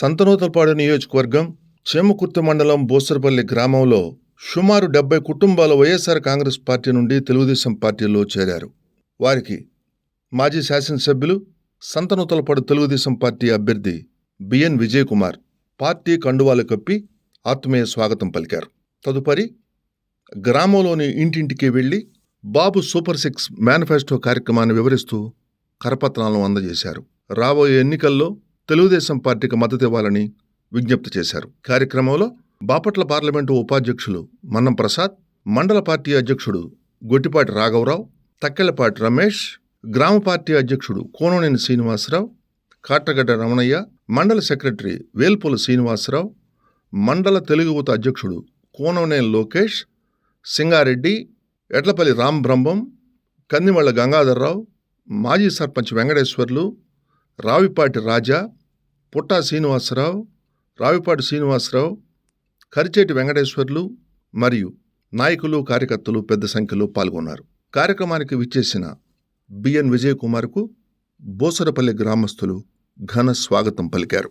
సంతనూతలపాడు నియోజకవర్గం చేమకుర్తి మండలం బోసరపల్లి గ్రామంలో సుమారు డెబ్బై కుటుంబాలు వైఎస్ఆర్ కాంగ్రెస్ పార్టీ నుండి తెలుగుదేశం పార్టీలో చేరారు. వారికి మాజీ శాసనసభ్యులు సంతనూతలపాడు తెలుగుదేశం పార్టీ అభ్యర్థి బిఎన్ విజయ్ కుమార్ పార్టీ కండువాలు కప్పి ఆత్మీయ స్వాగతం పలికారు. తదుపరి గ్రామంలోని ఇంటింటికి వెళ్ళి బాబు సూపర్ సిక్స్ మేనిఫెస్టో కార్యక్రమాన్ని వివరిస్తూ కరపత్రాలను అందజేశారు. రాబోయే ఎన్నికల్లో తెలుగుదేశం పార్టీకి మద్దతు ఇవ్వాలని విజ్ఞప్తి చేశారు. కార్యక్రమంలో బాపట్ల పార్లమెంటు ఉపాధ్యక్షులు మన్నం ప్రసాద్ మండల పార్టీ అధ్యక్షుడు గొట్టిపాటి రాఘవరావు తక్కెలపాటి రమేష్ గ్రామ పార్టీ అధ్యక్షుడు కోనోనేని శ్రీనివాసరావు కాట్రగడ్డ రమణయ్య మండల సెక్రటరీ వేల్పుల శ్రీనివాసరావు మండల తెలుగు అధ్యక్షుడు కోననేని లోకేష్ సింగారెడ్డి ఎడ్లపల్లి రామ్ బ్రహ్మం కందిమళ్ళ గంగాధర్రావు మాజీ సర్పంచ్ వెంకటేశ్వర్లు రావిపాటి రాజా పుట్టా శ్రీనివాసరావు రావిపాటి శ్రీనివాసరావు కరిచేటి వెంకటేశ్వర్లు మరియు నాయకులు కార్యకర్తలు పెద్ద సంఖ్యలో పాల్గొన్నారు. కార్యక్రమానికి విచ్చేసిన బిఎన్ విజయ్ కుమార్కు బోసరపల్లి గ్రామస్తులు ఘన స్వాగతం పలికారు.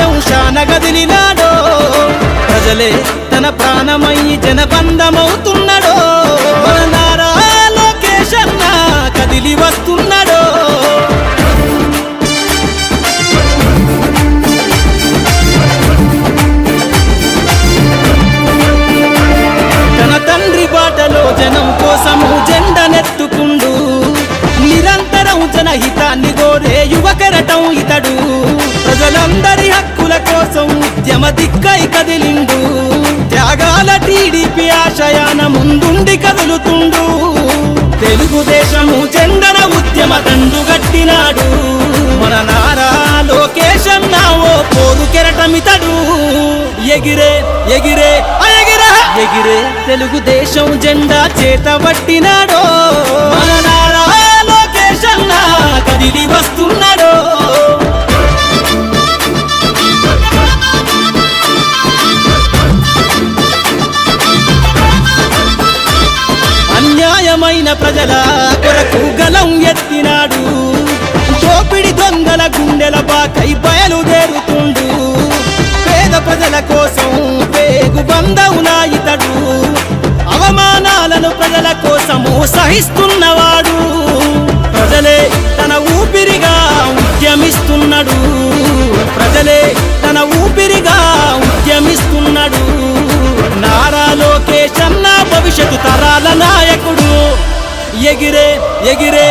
తారక రాముడి గదిలినాడో ప్రజలే తన ప్రాణమయ్యి జనబంధమవుతున్నాడో. మన నారా లోకేష్ కదిలి వస్తు దిక్కై కదిలిండు. త్యాగాల టీడీపీ ఆశయాన ముందుండి కదులుతుండు. తెలుగుదేశము చందన ఉద్యమ దండు గట్టినాడు మన నారా లోకేశం ఓ పోరు కెరటమితడు. ఎగిరే ఎగిరే ఎగిరే ఎగిరే తెలుగుదేశం జెండా చేతబట్టినాడో మన నారా లోకేశన్న కదిలి వస్తున్నా. ప్రజల కొరకు గలం ఎత్తినాడు. దోపిడి దొంగల గుండెల బాకై బయలుదేరుతుండు. పేద ప్రజల కోసం పేగు బంధవునా ఇతడు. అవమానాలను ప్రజల కోసము సహిస్తున్నవాడు. ఎగిరే ఎగిరే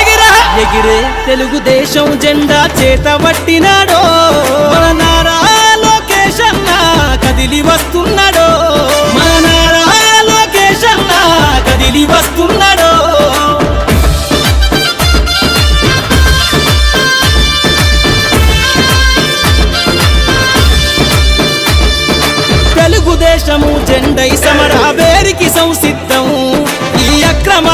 ఎగిరే. ఎగిరే తెలుగుదేశం జెండా చేతబట్టినాడో మన నారా లోకేష్ అన్న కదిలి వస్తున్నాడో. మన నారా లోకేష్ అన్న కదిలి వస్తున్నాడో. తెలుగుదేశము జెండై సమరావేరికి సంసిద్ధం. ఈ అక్రమార్కుల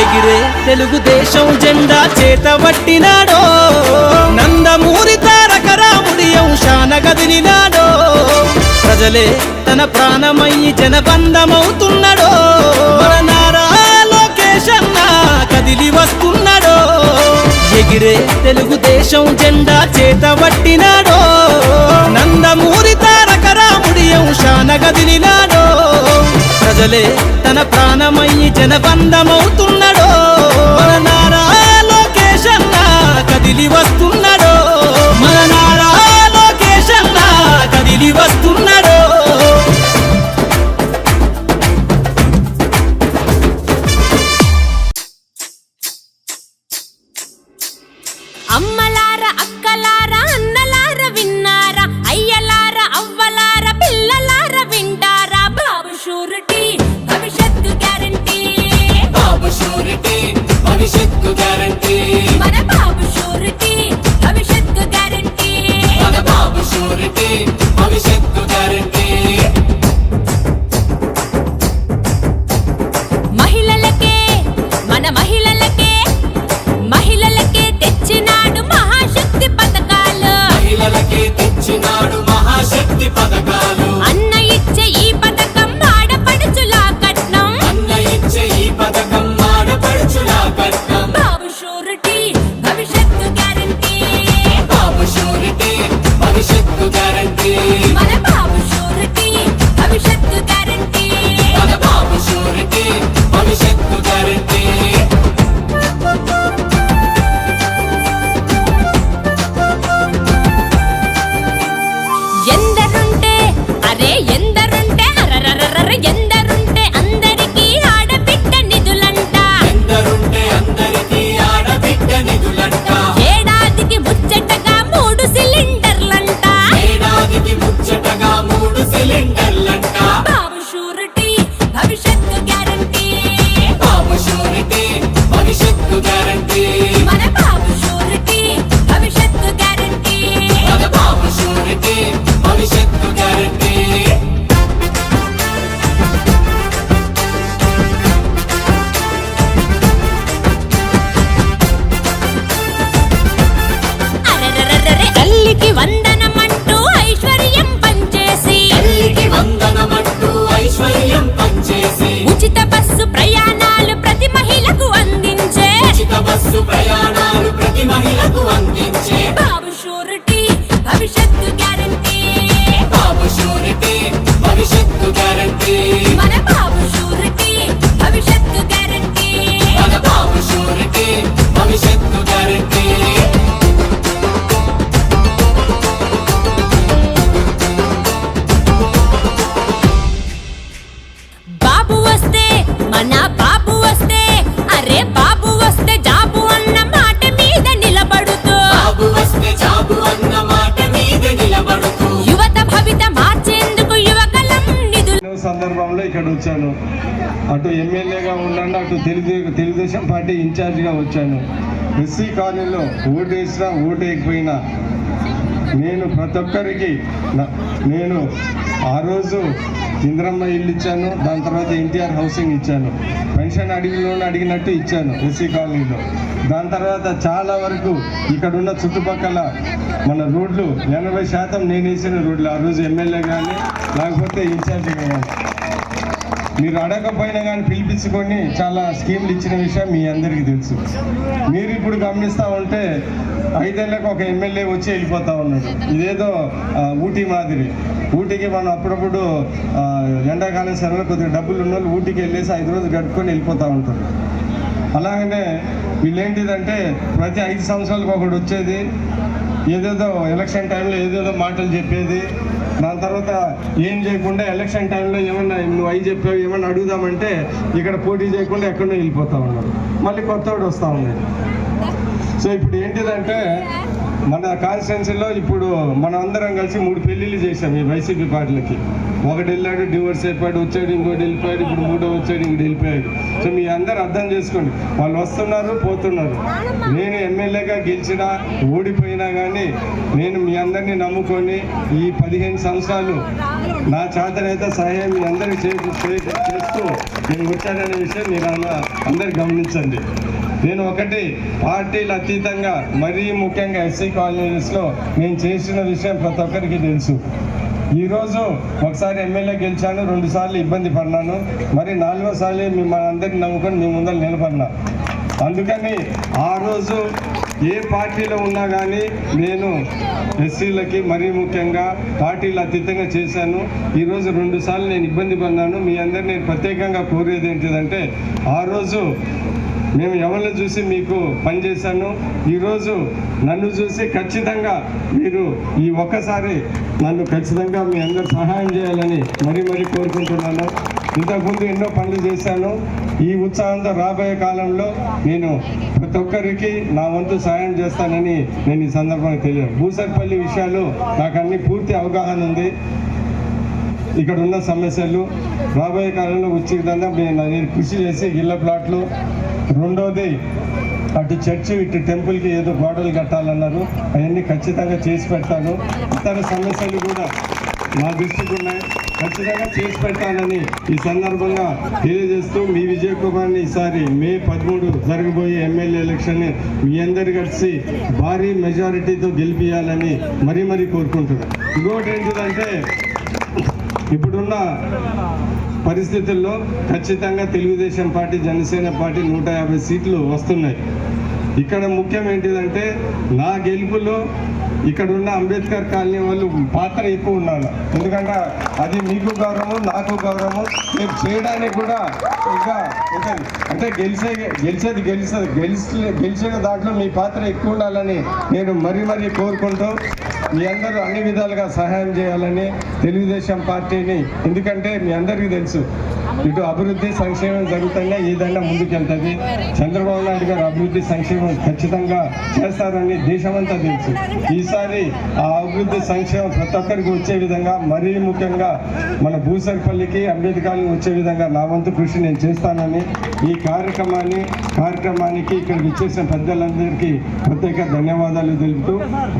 ఎగిరే తెలుగుదేశం జెండా చేతబట్టినాడో నందమూరి తారక రాముడి అంశాన గదిలినాడో ప్రజలే తన ప్రాణమయ్యి జనబంధమవుతున్నాడో. నారా లోకేశన్న కదిలి వస్తున్నాడో. ఎగిరే తెలుగుదేశం జెండా చేతబట్టినాడో నందమూరి తారక రాముడి అంశాన గదిలినాడో ప్రజలే తన ప్రాణమయ్యి జనబంధమవుతున్నాడో. మన నారా లోకేష్ కదిలి వస్తున్నాడో భవిష్యత్తు గ్యారంటీ సందర్భంలో ఇక్కడ వచ్చాను. అటు ఎమ్మెల్యేగా ఉండండి అటు తెలుగు తెలుగుదేశం పార్టీ ఇన్ఛార్జిగా వచ్చాను. ఎస్సీ కాలనీలో ఓటు వేసినా ఓటు వేయకపోయినా నేను ప్రతి ఒక్కరికి నేను ఆ రోజు ఇంద్రమ్మ ఇల్లు ఇచ్చాను దాని తర్వాత ఎన్టీఆర్ హౌసింగ్ ఇచ్చాను. పెన్షన్ అడిగిలోనే అడిగినట్టు ఇచ్చాను ఎస్సీ కాలనీలో. దాని తర్వాత చాలా వరకు ఇక్కడ ఉన్న చుట్టుపక్కల మన రోడ్లు ఎనభై శాతం నేను వేసిన రోడ్లు ఆ రోజు ఎమ్మెల్యే కానీ లేకపోతే ఇన్ఛార్జి కానీ మీరు అడగకపోయినా కానీ పిలిపించుకొని చాలా స్కీమ్లు ఇచ్చిన విషయం మీ అందరికీ తెలుసు. మీరు ఇప్పుడు గమనిస్తూ ఉంటే ఐదేళ్ళకు ఒక ఎమ్మెల్యే వచ్చి వెళ్ళిపోతా ఉన్నాడు. ఇదేదో ఊటీ మాదిరి. ఊటీకి మనం అప్పుడప్పుడు ఎండాకాలం సెలవులు కొద్దిగా డబ్బులు ఉన్న వాళ్ళు ఊటీకి వెళ్ళేసి ఐదు రోజులు గడుపుకొని వెళ్ళిపోతూ ఉంటారు. అలాగనే వీళ్ళేంటిదంటే ప్రతి ఐదు సంవత్సరాలకు ఒకటి వచ్చేది ఏదేదో ఎలక్షన్ టైంలో ఏదేదో మాటలు చెప్పేది దాని తర్వాత ఏం చేయకుండా ఎలక్షన్ టైంలో ఏమన్నా నువ్వు అవి చెప్పావు ఏమన్నా అడుగుదామంటే ఇక్కడ పోటీ చేయకుండా ఎక్కడో వెళ్ళిపోతా ఉన్నారు. మళ్ళీ కొత్తవాడు వస్తూ ఉన్నాడు. సో ఇప్పుడు ఏంటిదంటే మన కాన్స్టిట్యున్సీలో ఇప్పుడు మనం అందరం కలిసి మూడు పెళ్ళిళ్ళు చేసాం ఈ వైసీపీ పార్టీలకి. ఒకటి వెళ్ళాడు డివోర్స్ అయిపోయాడు వచ్చాడు ఇంకోటి వెళ్ళిపోయాడు ఇప్పుడు మూడో వచ్చాడు ఇంకోటి వెళ్ళిపోయాడు. సో మీ అందరు అర్థం చేసుకోండి వాళ్ళు వస్తున్నారు పోతున్నారు. నేను ఎమ్మెల్యేగా గెలిచినా ఓడిపోయినా కానీ నేను మీ అందరినీ నమ్ముకొని ఈ పదిహేను సంవత్సరాలు నా చేతనైతే సహాయం మీ అందరికి చేస్తూ నేను వచ్చాననే విషయం మీరు అన్న- అందరు గమనించండి. నేను ఒకటి పార్టీలు అతీతంగా మరీ ముఖ్యంగా ఎస్సీ కాలనీస్లో నేను చేసిన విషయం ప్రతి ఒక్కరికి తెలుసు. ఈరోజు ఒకసారి ఎమ్మెల్యే గెలిచాను రెండు సార్లు ఇబ్బంది పడినాను. మరి నాలుగోసారి మిమ్మల్ని అందరినీ నమ్ముకొని మీ ముందర నిలబడినా. అందుకని ఆ రోజు ఏ పార్టీలో ఉన్నా కానీ నేను ఎస్సీలకి మరీ ముఖ్యంగా పార్టీలు అతీతంగా చేశాను. ఈరోజు రెండు సార్లు నేను ఇబ్బంది పడినాను. మీ అందరు నేను ప్రత్యేకంగా కోరేది ఏంటిదంటే ఆ రోజు మేము ఎవరిని చూసి మీకు పనిచేశాను ఈరోజు నన్ను చూసి ఖచ్చితంగా మీరు ఈ ఒక్కసారి నన్ను ఖచ్చితంగా మీ అందరు సహాయం చేయాలని మరీ మరీ కోరుకుంటున్నాను. ఇంతకుముందు ఎన్నో పనులు చేశాను. ఈ ఉత్సాహంతో రాబోయే కాలంలో నేను ప్రతి ఒక్కరికి నా వంతు సహాయం చేస్తానని నేను ఈ సందర్భంగా తెలియదు భూసర్పల్లి విషయాలు నాకు అన్ని పూర్తి అవగాహన ఉంది. ఇక్కడ ఉన్న సమస్యలు రాబోయే కాలంలో ఉచితంగా నేను కృషి చేసి ఇళ్ళ ప్లాట్లు రెండోది అటు చర్చి ఇటు టెంపుల్కి ఏదో గోడలు కట్టాలన్నారు. అవన్నీ ఖచ్చితంగా చేసి పెడతాను. ఇతర సమస్యలు కూడా నా దృష్టికి ఉన్నాయి. ఖచ్చితంగా చేసి పెట్టాలని ఈ సందర్భంగా తెలియజేస్తూ మీ విజయ్ కుమార్ని ఈసారి మే పదమూడు జరగబోయే ఎమ్మెల్యే ఎలక్షన్ని మీ అందరు కలిసి భారీ మెజారిటీతో గెలిపించాలని మరీ మరీ కోరుకుంటున్నాను. ఇంకోటి ఏంటిదంటే ఇప్పుడున్న పరిస్థితుల్లో ఖచ్చితంగా తెలుగుదేశం పార్టీ జనసేన పార్టీ నూట యాభై సీట్లు వస్తున్నాయి. ఇక్కడ ముఖ్యం ఏంటిదంటే నా గెలుపులో ఇక్కడ ఉన్న అంబేద్కర్ కాలనీ వాళ్ళు పాత్ర ఎక్కువ ఉన్నారు ఎందుకంటే అది మీకు గౌరవం నాకు గౌరవం రేపు చేయడానికి కూడా ఇంకా ఉంటుంది అంటే గెలిచే గెలిచేది గెలిచేది గెలిచి గెలిచిన దాంట్లో మీ పాత్ర ఎక్కువ ఉండాలని నేను మరీ మరీ కోరుకుంటూ మీ అందరూ అన్ని విధాలుగా సహాయం చేయాలని తెలుగుదేశం పార్టీని ఎందుకంటే మీ అందరికీ తెలుసు ఇటు అభివృద్ధి సంక్షేమం జరుగుతుంటే ఏదైనా ముందుకెళ్తుంది. చంద్రబాబు నాయుడు గారు అభివృద్ధి సంక్షేమం ఖచ్చితంగా చేస్తారని దేశమంతా తెలుసు. ఈసారి ఆ అభివృద్ధి సంక్షేమం ప్రతి ఒక్కరికి వచ్చే విధంగా మరీ ముఖ్యంగా మన భూసరిపల్లికి అంబేద్కర్కి వచ్చే విధంగా నా వంతు కృషి నేను చేస్తానని ఈ కార్యక్రమాన్ని కార్యక్రమానికి ఇక్కడ విచ్చేసిన పెద్దలందరికీ ప్రత్యేక ధన్యవాదాలు తెలుపుతూ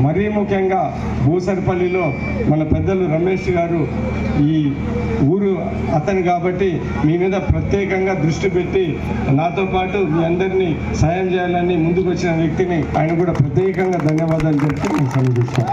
మరీ ముఖ్యంగా భూసరిపల్లిలో మన పెద్దలు రమేష్ గారు ఈ ఊరు అతను కాబట్టి మీ మీద ప్రత్యేకంగా దృష్టి పెట్టి నాతో పాటు మీ అందరినీ సాయం చేయాలని ముందుకు వచ్చిన వ్యక్తిని ఆయన కూడా ప్రత్యేకంగా ధన్యవాదాలు చెప్తూ నేను సమర్పిస్తాను